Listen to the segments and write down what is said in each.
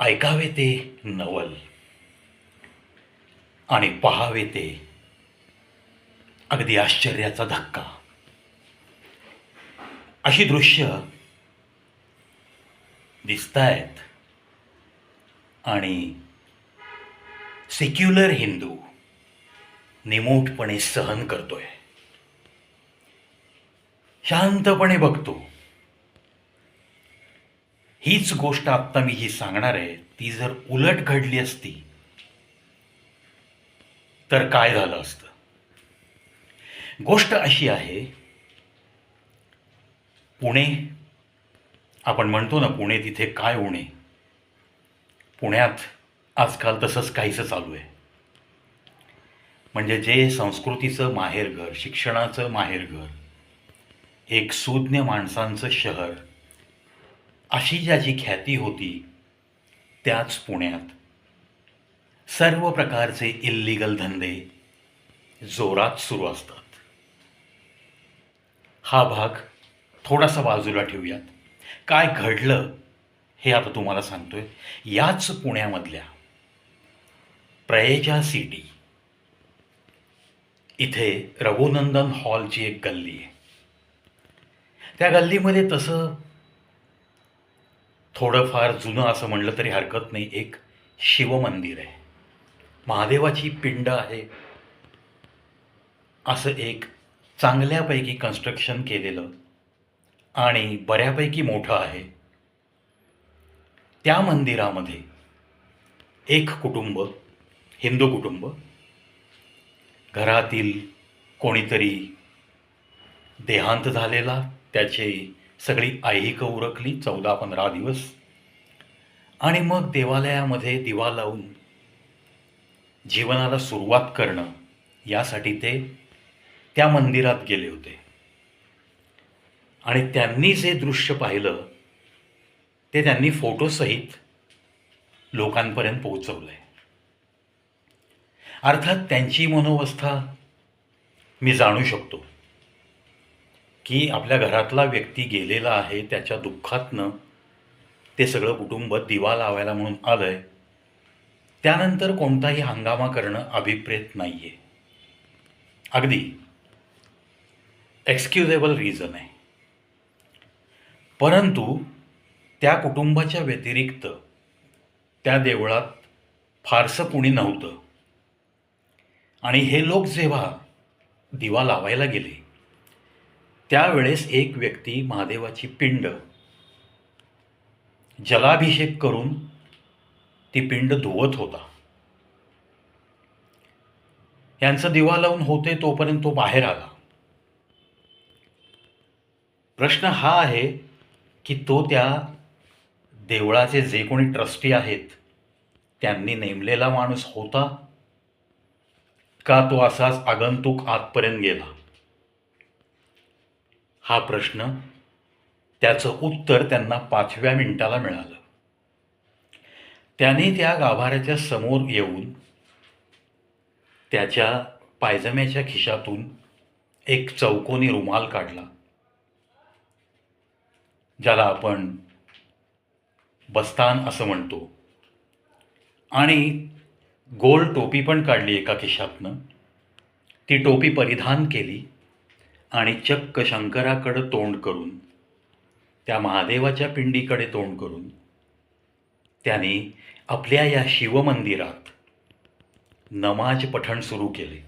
ऐकावे ते नवल आणि पहावे ते अगदी आश्चर्याचा धक्का. अशी दृश्य दिसतायत आणि सेक्युलर हिंदू निमूटपणे सहन करतोय. शांतपणे बघतो. हीच गोष्ट आत्ता मी जी सांगणार आहे. ती जर उलट घडली असती तर काय झालं असतं? गोष्ट अशी आहे पुणे आपण म्हणतो ना पुणे तिथे काय उणे? पुण्यात आजकाल तसंच काहीसं चालू आहे. म्हणजे जे संस्कृतीचं माहेरघर शिक्षणाचं माहेरघर एक सुज्ञ माणसांचं शहर अशी ज्याची ख्याती होती त्याच पुण्यात सर्व प्रकारचे इल्लिगल धंदे जोरात सुरू असतात. हा भाग थोडासा बाजूला ठेवूयात. काय घडलं हे आता तुम्हाला सांगतोय. याच पुण्यामधल्या प्रयेजा सिटी इथे रघुनंदन हॉलची एक गल्ली आहे. त्या गल्लीमध्ये तसं थोडंफार जुनं असं म्हणलं तरी हरकत नाही. एक शिवमंदिर आहे. महादेवाची पिंड आहे. असं एक चांगल्यापैकी कन्स्ट्रक्शन केलेलं आणि बऱ्यापैकी मोठं आहे. त्या मंदिरामध्ये एक कुटुंब हिंदू कुटुंब घरातील कोणीतरी देहांत झालेला त्याचे सगळी ऐहिक उरकली चौदा पंधरा दिवस. आणि मग देवालयामध्ये दिवा लावून जीवनाला सुरुवात करणं यासाठी ते त्या मंदिरात गेले होते. आणि त्यांनी जे दृश्य पाहिलं ते त्यांनी फोटोसहित लोकांपर्यंत पोहोचवलं आहे अर्थात त्यांची मनोवस्था मी जाणू शकतो. की आपल्या घरातला व्यक्ती गेलेला आहे त्याच्या दुःखातनं ते सगळं कुटुंब दिवा लावायला म्हणून आलं आहे त्यानंतर कोणताही हंगामा करणं अभिप्रेत नाही आहे अगदी एक्सक्युजेबल रिझन आहे. परंतु त्या कुटुंबाच्या व्यतिरिक्त त्या देवळात फारसं कुणी नव्हतं. आणि हे लोक जेव्हा दिवा लावायला गेले त्यावेळेस एक व्यक्ती महादेवाची पिंड जलाभिषेक करून ती पिंड धुवत होता. यांचं दिवा लावून होते तोपर्यंत तो बाहेर आला. प्रश्न हा आहे की तो त्या देवळाचे जे कोणी ट्रस्टी आहेत त्यांनी नेमलेला माणूस होता? का तो असाच आगंतुक आतपर्यंत गेला? हा प्रश्न त्याचं उत्तर त्यांना पाचव्या मिनिटाला मिळालं. त्याने त्या गाभाऱ्याच्या समोर येऊन त्याच्या पायजम्याच्या खिशातून एक चौकोनी रुमाल काढला ज्याला आपण बस्तान असं म्हणतो. आणि गोल टोपी पण काढली एका खिशातनं. ती टोपी परिधान केली. आणि चक्क शंकराकडं तोंड करून त्या महादेवाच्या पिंडीकडे तोंड करून त्याने आपल्या या शिवमंदिरात नमाज पठण सुरू केले.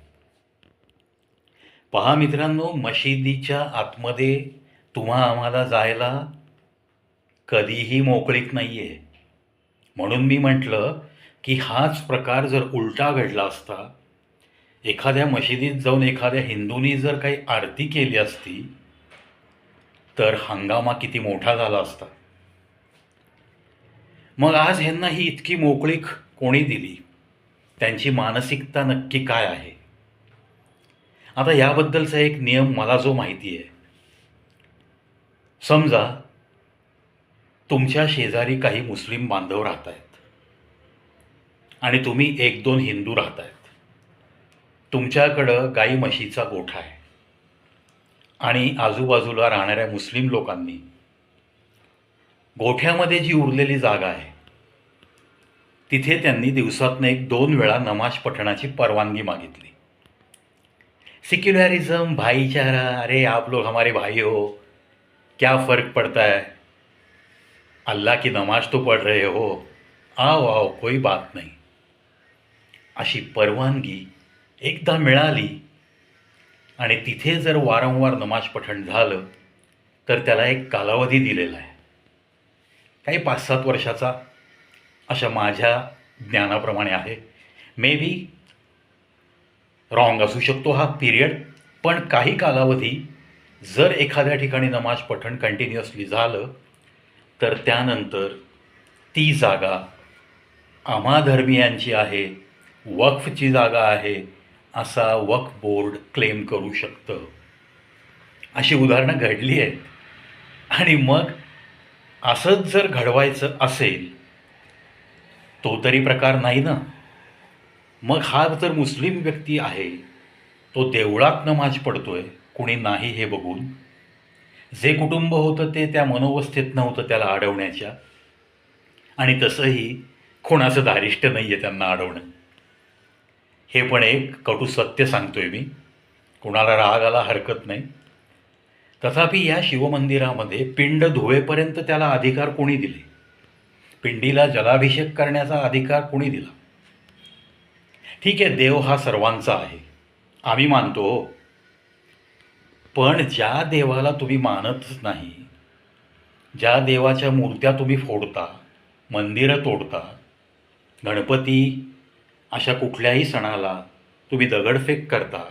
पहा मित्रांनो मशिदीच्या आतमध्ये तुम्हा आम्हाला जायला कधीही मोकळीक नाही आहे म्हणून मी म्हटलं की हाच प्रकार जर उलटा घडला असता एखाद्या मशिदीत जाऊन एखाद्या हिंदूंनी जर काही आरती केली असती तर हंगामा किती मोठा झाला असता. मग आज ह्यांना ही इतकी मोकळीक कोणी दिली? त्यांची मानसिकता नक्की काय आहे? आता याबद्दलचा एक नियम मला जो माहिती आहे. समजा तुमच्या शेजारी काही मुस्लिम बांधव राहत आहेत आणि तुम्ही एक दोन हिंदू राहत आहेत तुमच्याकडं गाई म्हशीचा गोठा आहे. आणि आजूबाजूला राहणाऱ्या मुस्लिम लोकांनी गोठ्यामध्ये जी उरलेली जागा आहे तिथे त्यांनी दिवसातनं एक दोन वेळा नमाज पठणाची परवानगी मागितली. सिक्युलरिझम भाईचारा अरे आप लोग हमारे भाई हो क्या फ़र्क पड़ता है? अल्लाह की नमाज तो पढ़ रहे हो आओ आओ कोई बात नाही। अशी परवानगी एकदा मिळाली आणि तिथे जर वारंवार नमाज पठण झालं तर त्याला एक कालावधी दिलेला आहे. काही पाच सात वर्षाचा अशा माझ्या ज्ञानाप्रमाणे आहे. मे बी रॉंग असू शकतो हा पिरियड पण काही कालावधी जर एखाद्या ठिकाणी नमाज पठण कंटिन्युअसली झालं तर त्यानंतर ती जागा आम्हा धर्मियांची आहे वक्फची जागा आहे असा वक्फ बोर्ड क्लेम करू शकतं. अशी उदाहरणं घडली आहेत. आणि मग असंच जर घडवायचं असेल तो तरी प्रकार नाही ना? मग हा जर मुस्लिम व्यक्ती आहे तो देवळात नमाज पडतोय कुणी नाही हे बघून. जे कुटुंब होतं ते त्या मनोवस्थेत नव्हतं त्याला अडवण्याच्या. आणि तसंही कोणाचं धारिष्ट नाही आहे त्यांना अडवणं. हे पण एक कटू सत्य सांगतोय मी. कुणाला राग आला हरकत नाही. तथापि या शिवमंदिरामध्ये पिंड धुवेपर्यंत त्याला अधिकार कोणी दिले? पिंडीला जलाभिषेक करण्याचा अधिकार कोणी दिला? ठीक आहे देव हा सर्वांचा आहे. आम्ही मानतो हो. पण ज्या देवाला तुम्ही मानतच नाही ज्या देवाच्या मूर्त्या तुम्ही फोडता मंदिरं तोडता गणपती अशा कुठल्याही सणाला तुम्ही दगडफेक करता.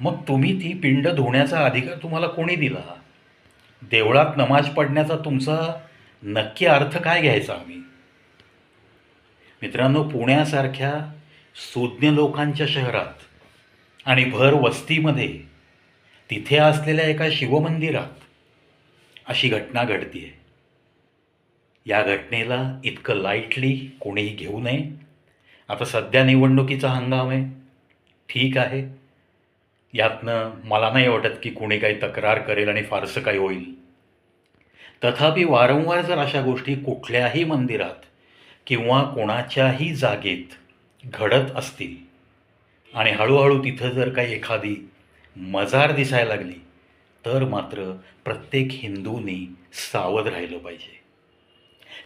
मग तुम्ही ती पिंड धुण्याचा अधिकार तुम्हाला कोणी दिला? देवळात नमाज पडण्याचा तुमचा नक्की अर्थ काय घ्यायचा आम्ही? मित्रांनो पुण्यासारख्या सुज्ञ लोकांच्या शहरात आणि भर वस्तीमध्ये तिथे असलेल्या एका शिवमंदिरात अशी घटना घडतीये. या घटनेला इतकं लाईटली कोणीही घेऊ नये. आता सध्या निवडणुकीचा हंगाम आहे. ठीक आहे. यातनं मला नाही वाटत की कोणी काही तक्रार करेल आणि फारसं काही होईल. तथापि वारंवार जर अशा गोष्टी कुठल्याही मंदिरात किंवा कोणाच्याही जागेत घडत असतील आणि हळूहळू तिथं जर काही एखादी मजार दिसायला लागली तर मात्र प्रत्येक हिंदूनी सावध राहिलं पाहिजे.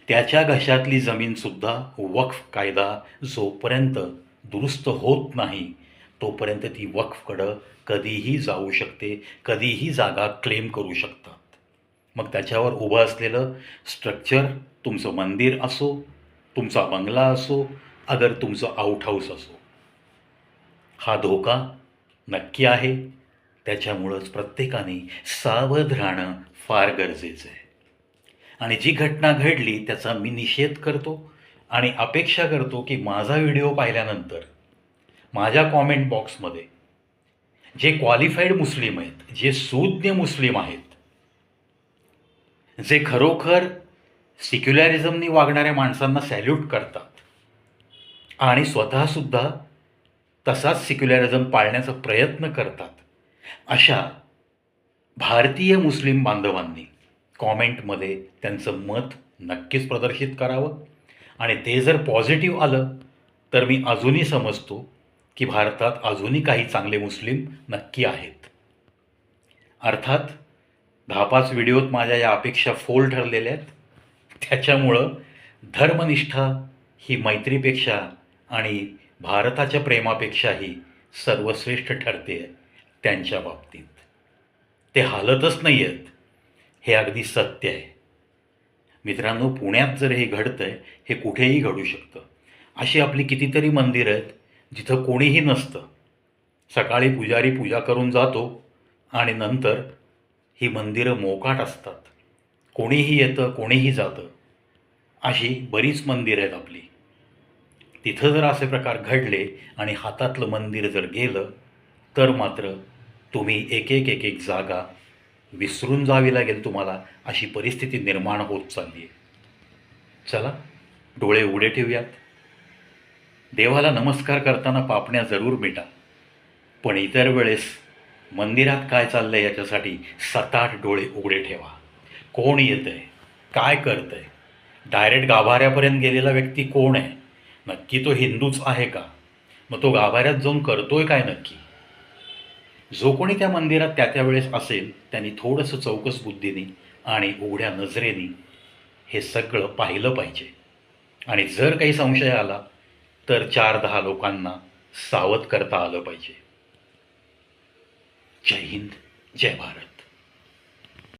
त्याच्या घशातली जमीनसुद्धा वक्फ कायदा जोपर्यंत दुरुस्त होत नाही तोपर्यंत ती वक्फकडं कधीही जाऊ शकते कधीही जागा क्लेम करू शकतात. मग त्याच्यावर उभं असलेलं स्ट्रक्चर तुमचं मंदिर असो तुमचा बंगला असो अगर तुमचं आउटहाऊस असो. हा धोका नक्की आहे. त्याच्यामुळंच प्रत्येकाने सावध राहणं फार गरजेचं आहे. आणि जी घटना घडली त्याचा मी निषेध करतो आणि अपेक्षा करतो की माझा व्हिडिओ पाहिल्यानंतर माझ्या कॉमेंट बॉक्समध्ये जे क्वालिफाईड मुस्लिम आहेत जे सुज्ञ मुस्लिम आहेत जे खरोखर सिक्युलॅरिझमनी वागणाऱ्या माणसांना सॅल्यूट करतात आणि स्वतःसुद्धा तसाच सिक्युलॅरिझम पाळण्याचा प्रयत्न करतात अशा भारतीय मुस्लिम बांधवांनी कॉमेंटमध्ये त्यांचं मत नक्कीच प्रदर्शित करावं. आणि ते जर पॉझिटिव्ह आलं तर मी अजूनही समजतो की भारतात अजूनही काही चांगले मुस्लिम नक्की आहेत. अर्थात दहा पाच व्हिडिओत माझ्या या अपेक्षा फोल ठरलेल्या आहेत. त्याच्यामुळं धर्मनिष्ठा ही मैत्रीपेक्षा आणि भारताच्या प्रेमापेक्षाही सर्वश्रेष्ठ ठरते त्यांच्या बाबतीत. ते हालतच नाही आहेत हे अगदी सत्य आहे. मित्रांनो पुण्यात जर हे घडतं आहे हे कुठेही घडू शकतं. अशी आपली कितीतरी मंदिरं आहेत जिथं कोणीही नसतं. सकाळी पुजारी पूजा करून जातो आणि नंतर ही मंदिरं मोकाट असतात. कोणीही येतं कोणीही जातं. अशी बरीच मंदिरं आहेत आपली. तिथं जर असे प्रकार घडले आणि हातातलं मंदिर जर गेलं तर मात्र तुम्ही एक एक एक एक जागा विसरून जावी लागेल तुम्हाला अशी परिस्थिती निर्माण होत चालली आहे. चला डोळे उघडे ठेवूयात. देवाला नमस्कार करताना पापण्या जरूर मिटा. पण इतर वेळेस मंदिरात काय चाललंय याच्यासाठी सताट डोळे उघडे ठेवा. कोण येतंय? काय करतंय? डायरेक्ट गाभाऱ्यापर्यंत गेलेला व्यक्ती कोण आहे? नक्की तो हिंदूच आहे का? मग तो गाभाऱ्यात जाऊन करतोय काय नक्की? जो कोणी त्या मंदिरात त्या त्यावेळेस असेल त्यांनी थोडंसं चौकस बुद्धीने आणि उघड्या नजरेने हे सगळं पाहिलं पाहिजे. आणि जर काही संशय आला तर चार दहा लोकांना सावध करता आलं पाहिजे. जय हिंद जय भारत.